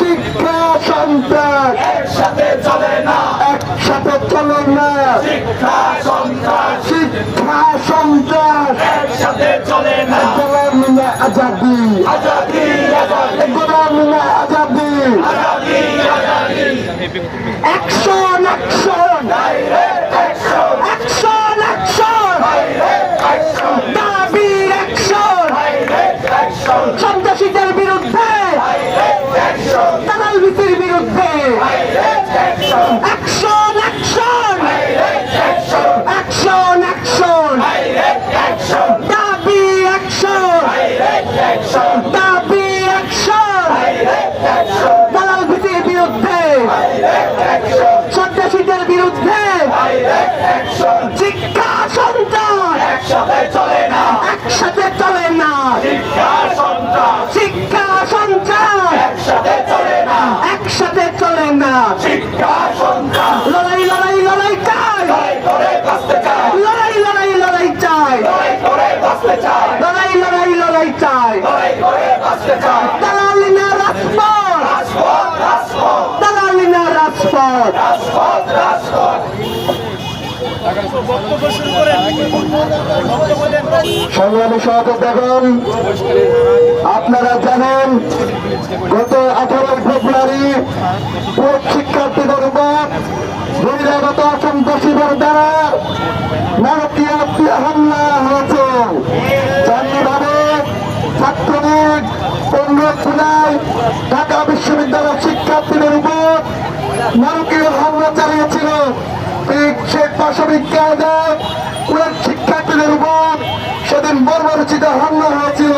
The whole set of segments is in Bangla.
শিক্ষা সন্ত্রাস একসাথে চলে না একসাথে চলে না শিক্ষা সন্ত্রাস শিক্ষা সন্ত্রাস একসাথে চলে না। মিনা আজাদি আজাদি লড়াই লড়াই লড়াই চাই। লড়াই লড়াই লড়াই চাই। লড়াই করে বাঁচতে চায় দালালিনা রাজপথ। রাজপথ রাজপথ। দালালিনা সংগ্রামী সহযোদ্ধাগণ আপনারা জানেন, গত আঠারোই ফেব্রুয়ারি শিক্ষার্থীদের উপর বহিরাগত সন্ত্রাসীদের দ্বারা নারকীয় হামলা হয়েছে। জানিভাবে ছাত্রলীগ পনেরো জুলাই ঢাকা বিশ্ববিদ্যালয়ের শিক্ষার্থীদের উপর নারকীয় হামলা চালিয়েছিল। ঠিক শেখ পাশবিক কায়দায় সেদিন বর্বরচিত হামলা হয়েছিল।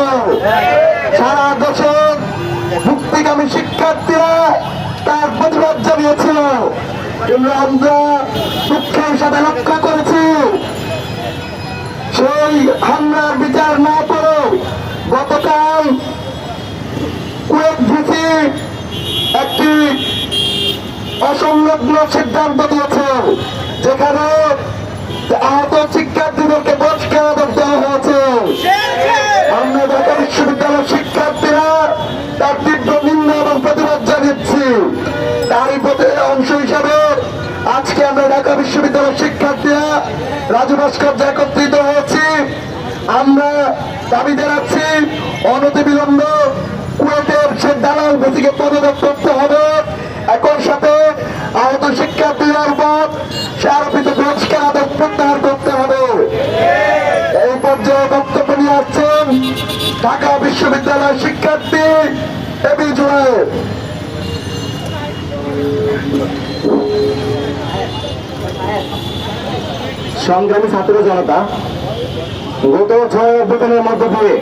সারা দেশের মুক্তিগামী শিক্ষার্থীরা তার প্রতিবাদ জানিয়েছিল। কিন্তু আমরা দুঃখের সাথে লক্ষ্য করেছি, সেই হামলার বিচার না করে গতকাল কুয়েত একটি অসংলগ্ন সিদ্ধান্ত দিয়েছে, যেখানে আহত শিক্ষার্থীদেরকে রাজু ভাস্কর্য একত্রিত হয়েছি, আমরা দাবি জানাচ্ছি অনতি বিলম্ব কুয়েতের সে দালাল বেশিকে পদত্যাগ করতে হবে। একই সাথে আহত শিক্ষার্থীদের উপর সে আরোপিত পুরস্কার আদেশ প্রত্যাহার করতে হবে। এই পর্যায়ে বক্তব্য নিয়ে আসছেন ঢাকা বিশ্ববিদ্যালয়ের শিক্ষার্থী এবি জুয়েল সংগ্রামী ছাত্র জনতা, গত ছয় অভ্যুত্থানের মধ্য দিয়ে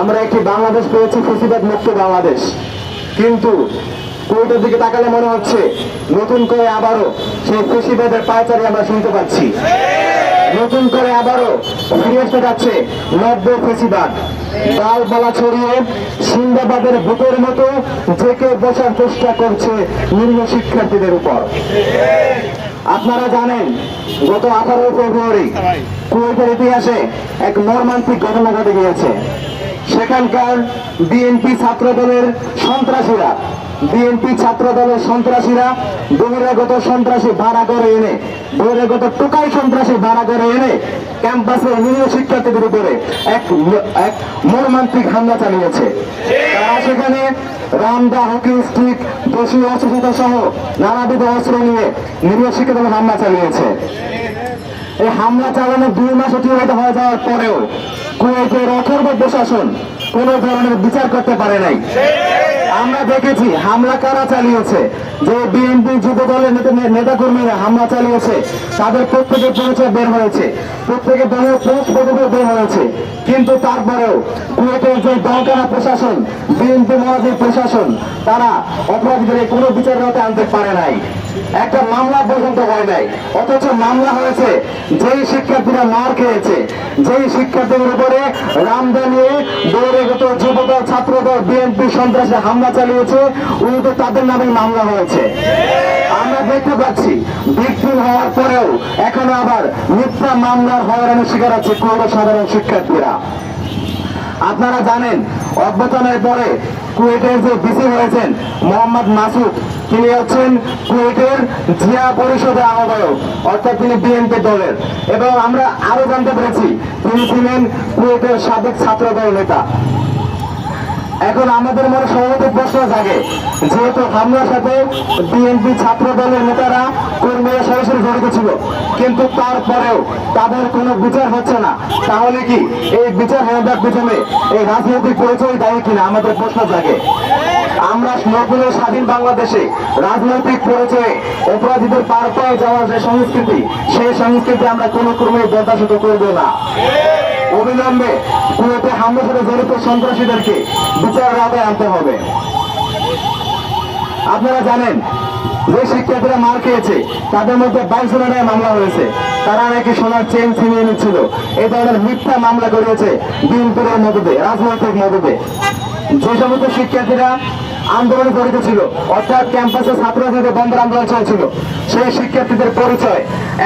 আমরা একটি বাংলাদেশ পেয়েছি, ফেসিবাদ মুক্ত বাংলাদেশ। কিন্তু কোর্টের দিকে তাকালে মনে হচ্ছে নতুন করে আবারও সেই ফেসিবাদের পায়চারি আমরা শুনতে পাচ্ছি? নতুন করে আবারও ফিরে আসতে যাচ্ছে নব্য ফেসিবাদ। ডাল বালা ছড়িয়ে সিন্দাবাদের বুকের মতো জেকে বসার চেষ্টা করছে নিম্ন শিক্ষার্থীদের উপর। আপনারা জানেন, গত আঠারো ফেব্রুয়ারি কুয়েতের ইতিহাসে এক মর্মান্তিক ঘটনা ঘটে গিয়েছে। সেখানকার বিএনপি ছাত্র দলের সন্ত্রাসীরা, বিএনপি ছাত্র দলের সন্ত্রাসীরা বহিরাগত সন্ত্রাসী ভাড়া করে এনে, বহিরাগত টোকাই সন্ত্রাসী ভাড়া করে এনে ক্যাম্পাসের নিরীহ শিক্ষার্থীদের উপরে এক এক মর্মান্তিক হামলা চালিয়েছে। তারা সেখানে রামদা হকি স্টিক দেশীয় অস্ত্রশস্ত্র সহ নানাবিধ অস্ত্র নিয়ে নিরীহ শিক্ষার্থীদের হামলা চালিয়েছে। এই হামলা চালানো দুই মাস অতিবাহিত হয়ে যাওয়ার পরেও কুয়েতের অথর্ব প্রশাসন কোনো ধরনের বিচার করতে পারে নাই। আমরা দেখেছি, হামলা কারা চালিয়েছে? যে বিএনপি যুব দলের নেতা কর্মীরা হামলা চালিয়েছে, তাদের প্রত্যেকের পরিচয় বের হয়েছে প্রত্যেকের দলের পদবি বের হয়েছে। কিন্তু তারপরেও কুয়েতের যে দলকানা প্রশাসন, বিএনপি মহাজের প্রশাসন, তারা অপরাধীদের কোনো বিচারের আনতে পারে নাই। একটা মামলা পর্যন্ত হয় নাই। অথচ মামলা হয়েছে, যেই শিক্ষার্থীরা মার খেয়েছে, যেই শিক্ষার্থীদের উপরে রামদা নিয়ে বহিরাগত যুবদল, ছাত্রদল, বিএনপি সন্ত্রাসে হামলা চালিয়েছে উল্টো তাদের নামে মামলা হয়েছে। আমরা দেখতে পাচ্ছি ভিকটিম হওয়ার পরেও এখনও আবার মিথ্যা মামলার হয়রানির শিকার আছে কোনো সাধারণ শিক্ষার্থীরা। আপনারা জানেন, অভ্যর্থনের পরে কুয়েটের যে বিসি হয়েছেন, মোহাম্মদ মাসুদ তিনি হচ্ছেন কুয়েটের জিয়া পরিষদের আহ্বায়ক, অর্থাৎ তিনি বিএনপি দলের। এবং আমরা আরও জানতে পেরেছি, তিনি ছিলেন কুয়েটের সাবেক ছাত্র দল নেতা। এখন আমাদের মনে স্বাভাবিক প্রশ্ন জাগে। যেহেতু হামলার সাথে বিএনপি ছাত্র দলের নেতারা কর্মীরা সরাসরি জড়িত ছিল। কিন্তু তারপরেও তাদের কোনো বিচার হচ্ছে না। তাহলে কি এই বিচার হওয়ার পিছনে এই রাজনৈতিক পরিচয় দায়ী কিনা আমাদের প্রশ্ন জাগে। আমরা নতুন স্বাধীন বাংলাদেশে রাজনৈতিক পরিচয়ে অপরাধীদের পার পেয়ে যাওয়ার যে সংস্কৃতি, সেই সংস্কৃতি আমরা কোনো ক্রমে বরদাস্ত করব না। অবিলম্বে কুয়েতে হামলার সাথে জড়িত সন্ত্রাসীদেরকে। বিচারের আওতায় আনতে হবে। আপনারা জানেন, যে শিক্ষার্থীরা মার খেয়েছে, তাদের মধ্যে বাইশ জনের মামলা হয়েছে। তারা নাকি সোনার চেন ছিনিয়ে নিচ্ছিল। এই ধরনের মিথ্যা মামলা করেছে বিএনপির মদতে রাজনৈতিক মদতে যে সমস্ত শিক্ষার্থীরা আন্দোলনে জড়িত ছিল। অর্থাৎ ক্যাম্পাসে ছাত্রছাত্রীদের বন্ধ আন্দোলন চলছিল। সেই শিক্ষার্থীদের পরিচয়,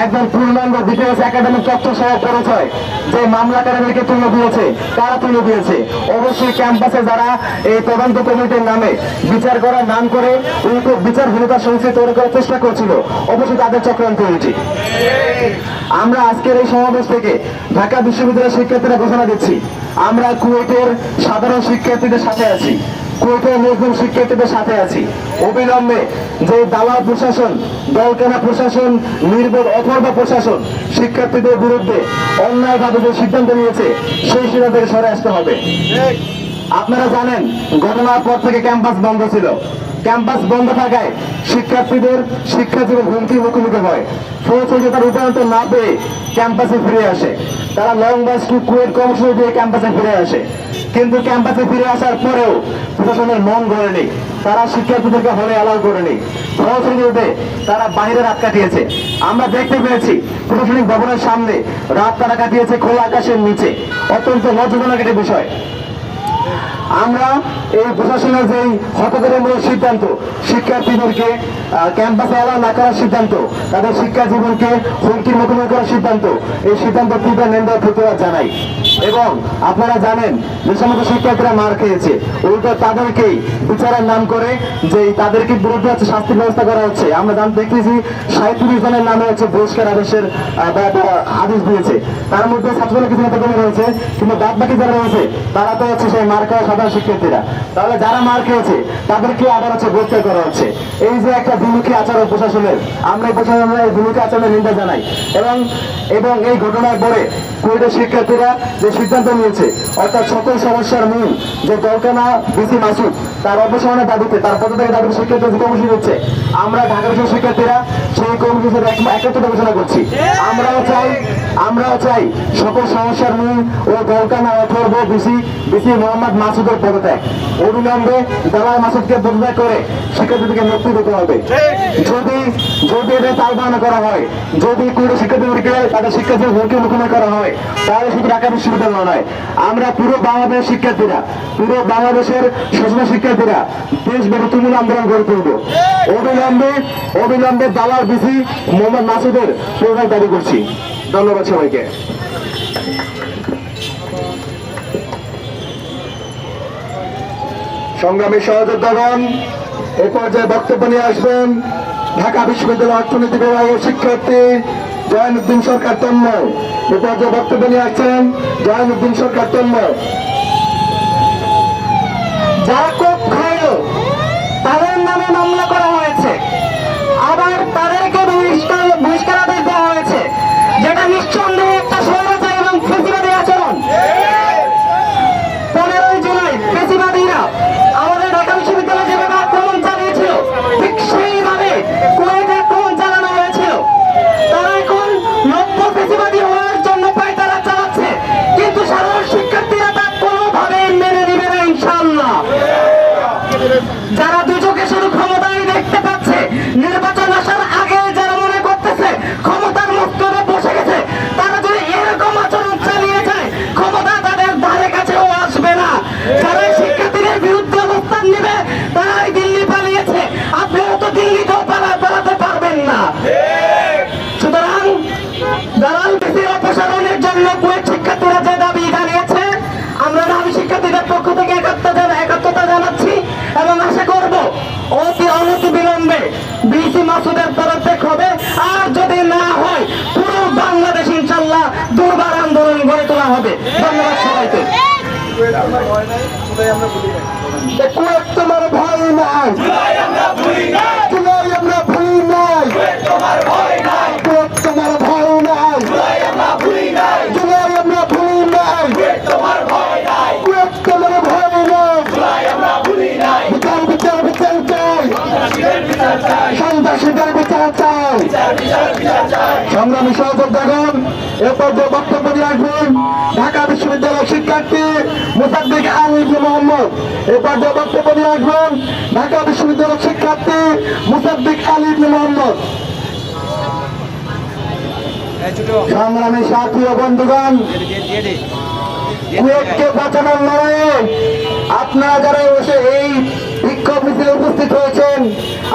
একদম পূর্ণাঙ্গ ডিটেলস একাডেমিক তথ্য সহ পরিচয় যে মামলাকারীদেরকে তুলে দিয়েছে, কারা তুলে দিয়েছে। অবশ্যই ক্যাম্পাসে যারা এই তদন্ত কমিটির নামে বিচার করার নাম করে উল্টো বিচারহীনতার সংস্কৃতি তৈরি করার চেষ্টা করছিল, অবশ্যই তাদের চক্রান্ত এটি আমরা আজকের এই সমাবেশ থেকে ঢাকা বিশ্ববিদ্যালয়ের শিক্ষার্থীরা ঘোষণা দিচ্ছি। আমরা কুয়েটের সাধারণ শিক্ষার্থীদের সাথে আছি। কুয়েটের মুসলিম শিক্ষার্থীদের সাথে আছি। অবিলম্বে যে দালাল প্রশাসন, দলকেনা প্রশাসন, নির্বোধ অথর্ব প্রশাসন, শিক্ষার্থীদের বিরুদ্ধে অন্যায়ভাবে যে সিদ্ধান্ত নিয়েছে, সেই সিদ্ধান্ত থেকে সরে আসতে হবে। আপনারা জানেন, ঘটনার পর থেকে ক্যাম্পাস বন্ধ ছিল। ক্যাম্পাস বন্ধ থাকায় শিক্ষার্থীদের শিক্ষা জীবন হুমকির মুখোমুখি হয়। ফলশ্রুতি তার রূপান্তর না পেয়ে ক্যাম্পাসে ফিরে আসে। তারা লং বাস টু কুয়েট কর্মসূচি দিয়ে ক্যাম্পাসে ফিরে আসে। কিন্তু ক্যাম্পাসে ফিরে আসার পরেও প্রশাসনের মন গড়েনি তারা শিক্ষার্থীদেরকে হলে অ্যালাউ করেনি। ফলশ্রুতিতে তারা বাইরে রাত কাটিয়েছে। আমরা দেখতে পেয়েছি, প্রশাসনিক ভবনের সামনে রাত তারা কাটিয়েছে খোলা আকাশের নিচে। অত্যন্ত লজ্জাজনক একটি বিষয়। আমরা এই প্রশাসনের যে হতকরমূলক সিদ্ধান্ত, শিক্ষার্থীদেরকে ক্যাম্পাসে এলাও না করার সিদ্ধান্ত, তাদের শিক্ষা জীবনকে হুমকির মুখোমুখি করার সিদ্ধান্ত, এই সিদ্ধান্ত তীব্র নিন্দা প্রতিবাদ জানাই। এবং আপনারা জানেন, যে সমস্ত শিক্ষার্থীরা মার খেয়েছে, উল্টো তাদেরকেই বিচারের নাম করে যে তাদেরকে বিরুদ্ধে হচ্ছে শাস্তির ব্যবস্থা করা হচ্ছে। আমরা জানতে দেখতেছি সাঁত্রিশ জনের নামে হচ্ছে বহিষ্কার আদেশের আদেশ দিয়েছে। তার মধ্যে ছাত্রদলের কিছু রয়েছে, কিন্তু বাদ বাকি যারা রয়েছে, তারা তো হচ্ছে সেই মার খাওয়া সাধারণ শিক্ষার্থীরা। তাহলে যারা মার খেয়েছে তাদেরকে আবার হচ্ছে গ্রেফতার করা হচ্ছে। এই যে একটা বিমুখী আচরণ প্রশাসনের, আমরা এই প্রশাসনের এই বিমুখী আচরণের নিন্দা জানাই। এবং এবং এই ঘটনার পরে কুয়েটের শিক্ষার্থীরা যে সিদ্ধান্ত নিয়েছে, অর্থাৎ সকল সমস্যার মূল যে দলকানা বিসি মাসুদ, তার অপসারণের দাবিতে, তার পদ থেকে দাবিতে শিক্ষার্থী যে কর্মসূচি দিচ্ছে আমরা ঢাকা বিশ্ববিদ্যালয়ের শিক্ষার্থীরা সেই কর্মসূচির একত্রতা ঘোষণা করছি। আমরাও চাই আমরাও চাই সকল সমস্যার মূল ও দলকানা অথর্ব বিসি বিসি মোহাম্মদ মাসুদের পদত্যাগ। অবিলম্বে দালাল মাসুদকে পদত্যাগ করে শিক্ষার্থীদেরকে মুক্তি দিতে হবে। যদি যদি এটা তাল করা হয়, যদি কোনো শিক্ষার্থীদেরকে তাদের শিক্ষার্থীর হুমকি মুখোমুখি করা হয়, তাহলে শুধু ঢাকা বিশ্ববিদ্যালয় নয়। আমরা পুরো বাংলাদেশের শিক্ষার্থীরা, পুরো বাংলাদেশের সচেতন শিক্ষার্থীরা দেশব্যাপী তুমুল আন্দোলন গড়ে তুলব। অবিলম্বে অবিলম্বে দালাল বিসি মোহাম্মদ মাসুদের প্রধান দাবি করছি। ধন্যবাদ সবাইকে। সংগ্রামী সহযোদ্ধাগণ এ পর্যায়ে বক্তব্য নিয়ে আসবেন ঢাকা বিশ্ববিদ্যালয় অর্থনীতি বিভাগের শিক্ষার্থী জয়নুদ্দিন সরকার তন্ময় এ পর্যায়ে বক্তব্য নিয়ে আসছেন জয়নুদ্দিন সরকার তন্ময় হবে। ধন্যবাদ সবাইকে। তোমার ভয় নাই। জুলাই আমরা নাই। তোমার ভয় নাই। সন্ত্রাসীদের বিচার চাই সংগ্রামী সহযোদ্ধাগণ এরপর যে বক্তব্য দিয়ে আসবেন ঢাকা বিশ্ববিদ্যালয়ের শিক্ষার্থী মুসাদ্দিক আলিফ মোহাম্মদ। এরপর যে বক্তব্য দিয়ে আসবেন ঢাকা বিশ্ববিদ্যালয়ের শিক্ষার্থী মুসাদ্দিক আলিফ মোহাম্মদ। সংগ্রামী সাথী ও বন্ধুগণ, কুয়েতকে বাঁচানোর লড়াইয়ে আপনারা যারা এই বিক্ষোভ মিছিলে উপস্থিত হয়েছেন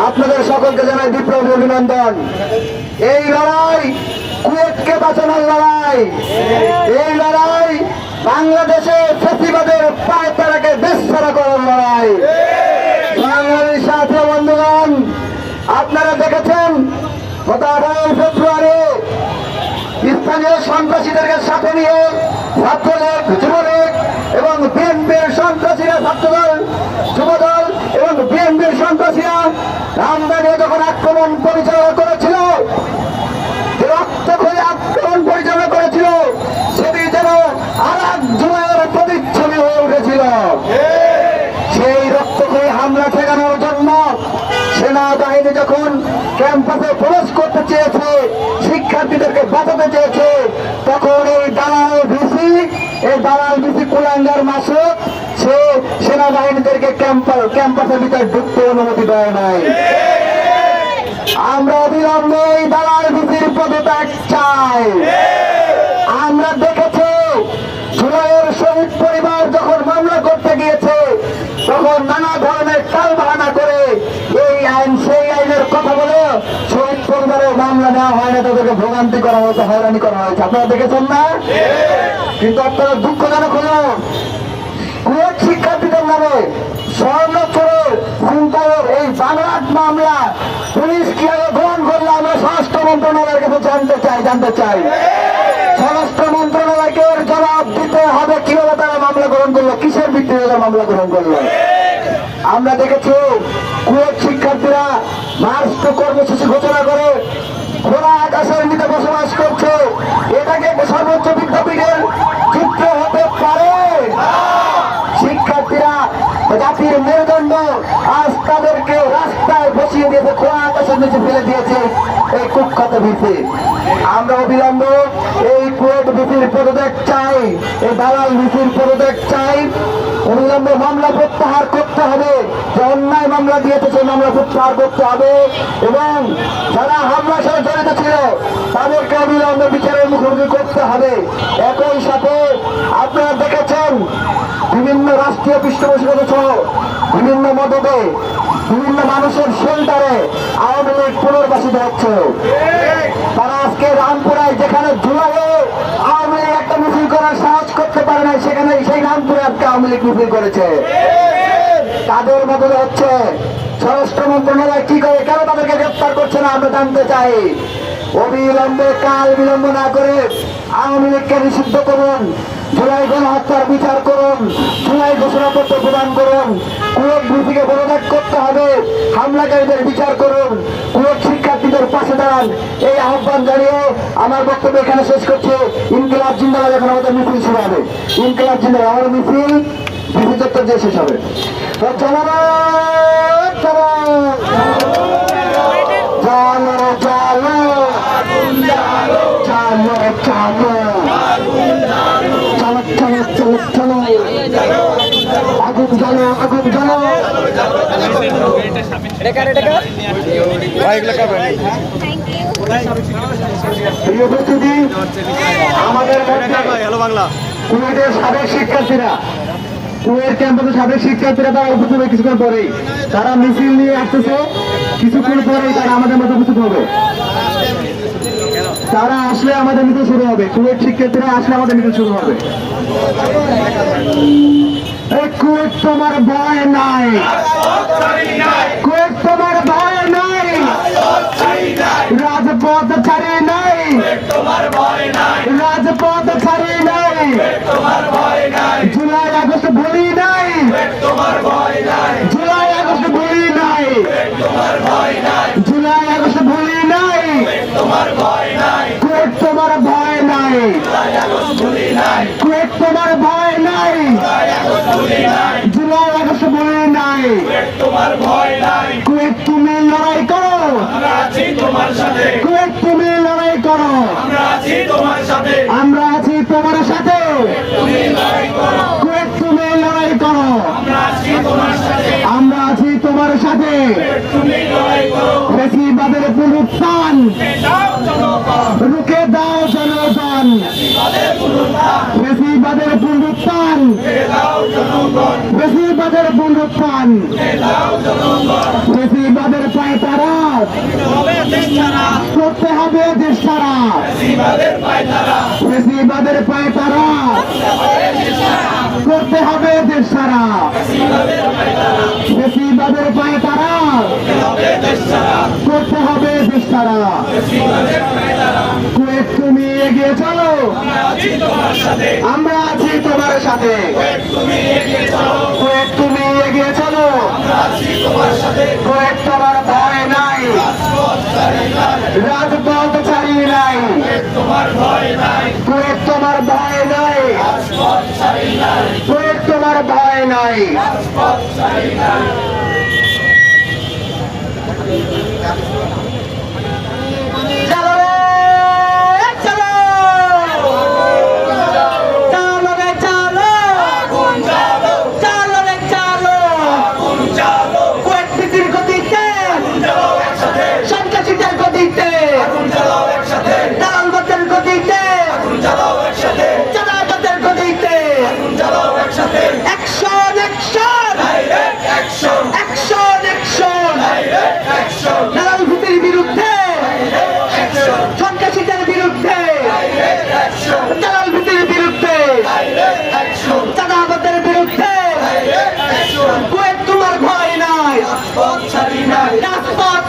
আপনাদের সকলকে জানাই বিপ্লব অভিনন্দন। এই লড়াই, কুয়েতকে বাঁচানোর লড়াই। এই লড়াই, বাংলাদেশে ফেসিবাদের পায়ে তারাকে দেশ করার লড়াই। বাংলাদেশ সাথী, বন্ধুগণ, আপনারা দেখেছেন গত আঠারোই ফেব্রুয়ারি স্থানীয় সন্ত্রাসীদেরকে সাথে নিয়ে ছাত্রলীগ, যুবলীগ এবং বিএনপির সন্ত্রাসীরা ছাত্রদল, যুবদল বিএনপির সন্ত্রাসীরা রামদানে যখন আক্রমণ পরিচালনা করেছিল রক্ত করে আক্রমণ পরিচালনা করেছিল সেটি যেন আর এক জুলাইয়ের প্রতিচ্ছবি হয়ে উঠেছিল। সেই রক্ত করে হামলা ঠেকানোর জন্য সেনাবাহিনী যখন ক্যাম্পাসে প্রবেশ করতে চেয়েছে, শিক্ষার্থীদেরকে বাঁচাতে চেয়েছে। তখন এই দালাল ভিসি, এই দালাল ভিসি কুলাঙ্গার মাসুক সে সেনাবাহিনীদেরকে ক্যাম্পাস, ক্যাম্পাসের ভিতরে ঢুকতে অনুমতি দেয় নাই। আমরা অবিলম্বে এই দালাল ভিসির পদত্যাগ চাই। আমরা দেখেছি, জুলাইয়ের শহীদ পরিবার যখন মামলা করতে গিয়েছে, তখন নানা ধরনের টাল বাহানা করে এই আইন সেই আইনের কথা বলে শহীদ পরিবারের মামলা নেওয়া হয় না তাদেরকে ভোগান্তি করা হয়েছে, হয়রানি করা হয়েছে। আপনারা দেখেছেন না? কিন্তু আপনারা দুঃখজনক হলো কুয়েত শিক্ষার্থীদের নামে স্বর্ণ চোরের এই বাংলার মামলা পুলিশ কীভাবে গ্রহণ করল, আমরা স্বরাষ্ট্র মন্ত্রণালয়ের কাছে জানতে চাই জানতে চাই। স্বরাষ্ট্র মন্ত্রণালয়কে এর জবাব দিতে হবে, কীভাবে তারা মামলা গ্রহণ করল, কিসের ভিত্তিতে তারা মামলা গ্রহণ করল? আমরা দেখেছি, কুয়েত শিক্ষার্থীরা মার্চ কর্মসূচি ঘোষণা করে খোলা আকাশের নিতে বসবাস করছে। এটাকে সর্বোচ্চ বিদ্যাপীঠের চিত্র হতে পারে। শিক্ষার্থীরা জাতির মেরুদণ্ড আজ তাদেরকে রাস্তায় বসিয়ে দিয়েছে খোলা আকাশের নিচে ফেলে দিয়েছে এই কুখ্যাত ভিত্তি আমরা অবিলম্ব এই কুয়েট ভিত্তির পদত্যাগ চাই, এই দালাল ভিত্তির পদত্যাগ অবিলম্বে মামলা প্রত্যাহার করতে হবে। যে অন্যায় মামলা দিয়েছে, সেই মামলা প্রত্যাহার করতে হবে। এবং যারা হামলার সাথে জড়িত ছিল, তাদেরকে অবিলম্বে বিচারের মুখোমুখি করতে হবে। একই সাথে আপনারা দেখেছেন, বিভিন্ন রাষ্ট্রীয় পৃষ্ঠপোষকতা সহ বিভিন্ন মদতে বিভিন্ন মানুষের শেল্টারে আওয়ামী লীগ পুনর্বাসিত হচ্ছে। তারা আজকে রামপুরায় যেখানে জুলাইয়ে আওয়ামী লীগ একটা মিছিল করার করতে পারে না সেখানে সেই রামপুরে আজকে আওয়ামী লীগ মিছিল করেছে। তাদের বদলে হচ্ছে স্বরাষ্ট্র মন্ত্রণালয় কি করে, কেন তাদেরকে গ্রেপ্তার করছে না আমরা জানতে চাই। অবিলম্বে কাল বিলম্ব না করে আওয়ামী লীগকে নিষিদ্ধ করুন, জুলাই গণহত্যার বিচার করুন, জুলাই ঘোষণাপত্র প্রদান করুন কুয়েত ভিত্তিকে পদত্যাগ করতে হবে, হামলাকারীদের বিচার করুন কুয়েত শিক্ষার্থীদের পাশে দাঁড়ান। এই আহ্বান জানিয়ে আমার বক্তব্য এখানে শেষ করছে। ইনকিলাব জিন্দাবাদ এখন আমাদের মিছিল শুরু হবে। ইনকিলাব জিন্দাবাদ আমার মিছিল চত্বর দিয়ে শেষ হবে। জনগণ, আমাদের কুয়েটের সাবেক শিক্ষার্থীরা কুয়েট ক্যাম্পাসের সাবেক শিক্ষার্থীরা তারা উপস্থিত হবে কিছুক্ষণ পরেই তারা মিছিল নিয়ে আসতেছে। কিছুক্ষণ পরেই তারা আমাদের মধ্যে উপস্থিত হবে। তারা আসলে আমাদের মিছিল শুরু হবে। কুয়েট শিক্ষার্থীরা আসলে আমাদের মিছিল শুরু হবে। এই কুয়েট তোমার ভয় নাই কুয়েট তোমার ভয় নাই। রাজপথ ছাড়ি নাই। তোমার ভয় নাই। জুলাই আগস্ট ভুলি নাই। তোমার ভয় নাই। জুলাই আগস্ট ভুলি নাই। তোমার ভয় নাই। জুলাই আগস্ট ভুলি নাই। তোমার ভয় নাই। কুয়েট তোমার ভয় নাই। তোমার ভয় নাই। তাই আগস্ট ভুলি নাই। জুলাই আগস্ট ভুলি নাই। তোমার ভয় নাই। কুয়েট তুমি লড়াই করো। আমরা আছি তোমার সাথে। কুয়েট আমরা আছি তোমার সাথে কুয়েট তুমি লড়াই করো আমরা আছি তোমার সাথে আমরা আছি তোমার বেশিবাদের পুনরুত্থান রুখে দাও জনগণ। বেশিবাদের পুনরুত্থান বেশিবাদের পুনরুত্থান হবে দেশ ছাড়া করতে হবে দেশ সীমাদের পায়তারা বেশিবাদের পায়তারা করতে হবে দেশ বেশিবাদের পায়তারা হবে দেশ ছাড়া করতে হবে দেশ কুয়েত তুমি এগিয়ে চলো। আমরা আছি তোমার সাথে। কুয়েত তুমি এগিয়ে চলো। কুয়েত তোমার ভয় নাই। রাজপথ ছাড়ি নাই। তোমার ভয় নাই। তোমার ভয় নাই তোমার ভয় নাই রাজপথ ছাড়ি নাই। দালাল ভূতের বিরুদ্ধে, সন্ত্রাসীদের বিরুদ্ধে, দালাল ভূতের বিরুদ্ধে, চাঁদাবাদের বিরুদ্ধে, কুয়েত তোমার ভয় নাই পথ ছাড়ি নাই রাজপথ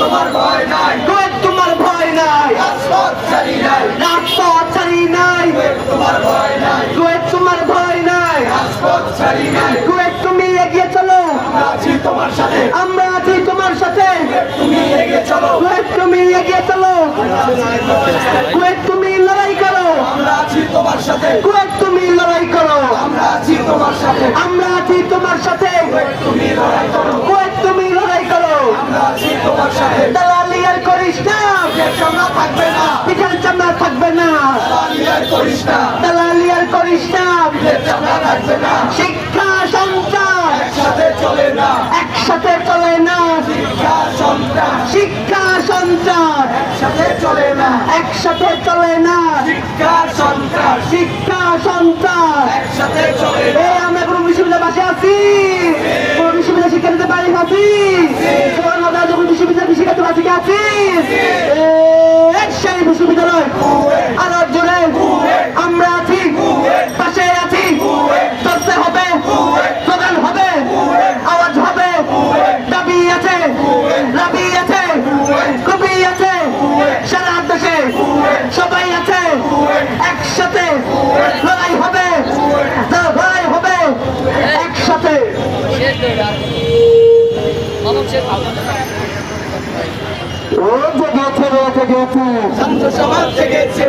তোমার ভয় নাই কুয়েত তোমার ভয় নাই পথ ছাড়ি নাই রাজপথ ছাড়ি নাই তোমার ভয় নাই কুয়েত তোমার ভয় নাই পথ ছাড়ি নাই, কুয়েত তুমি আছি তোমার সাথে। আমরা আছি তোমার সাথে। তুমি এগিয়ে চলো। তুমি এগিয়ে চলো। কুয়েত তুমি লড়াই করো। আমরা আছি তোমার সাথে। কুয়েত তুমি লড়াই করো। আমরা আছি তোমার সাথে। আমরা আছি তোমার সাথে। তুমি লড়াই করো। কুয়েত তুমি লড়াই করো। আমরা আছি তোমার সাথে। দালালি আর করিস না। চামড়া থাকবে না। পিঠের চামড়া থাকবে না। দালালি আর করিস না। দালালি আর করিস না। চামড়া থাকবে না। শিক্ষা চলে না। একসাথে চলে না। শিক্ষা সন্তান শিক্ষা সন্ত্রাস। একসাথে চলে না। একসাথে চলে না। শিক্ষা সন্তান শিক্ষা সন্ত্রাস। একসাথে চলে না। আমরা কোনো বিশ্ববিদ্যালয়ে বাসে আছি? কোন বিশ্ববিদ্যালয় শিক্ষার্থীদের বাড়ি আছি? কোন বিশ্ববিদ্যালয় শিক্ষার্থী আছি? এই সেই বিশ্ববিদ্যালয় আর জোরে আমরা আছি পাশে আছি চলতে হবে স্লোগান হবে আওয়াজ হবে দাবি আছে দাবি আছে কবি আছে সারা দেশে সবাই আছে একসাথে লড়াই হবে লড়াই হবে একসাথে ও জেগেছে ছাত্র সমাজ জেগেছে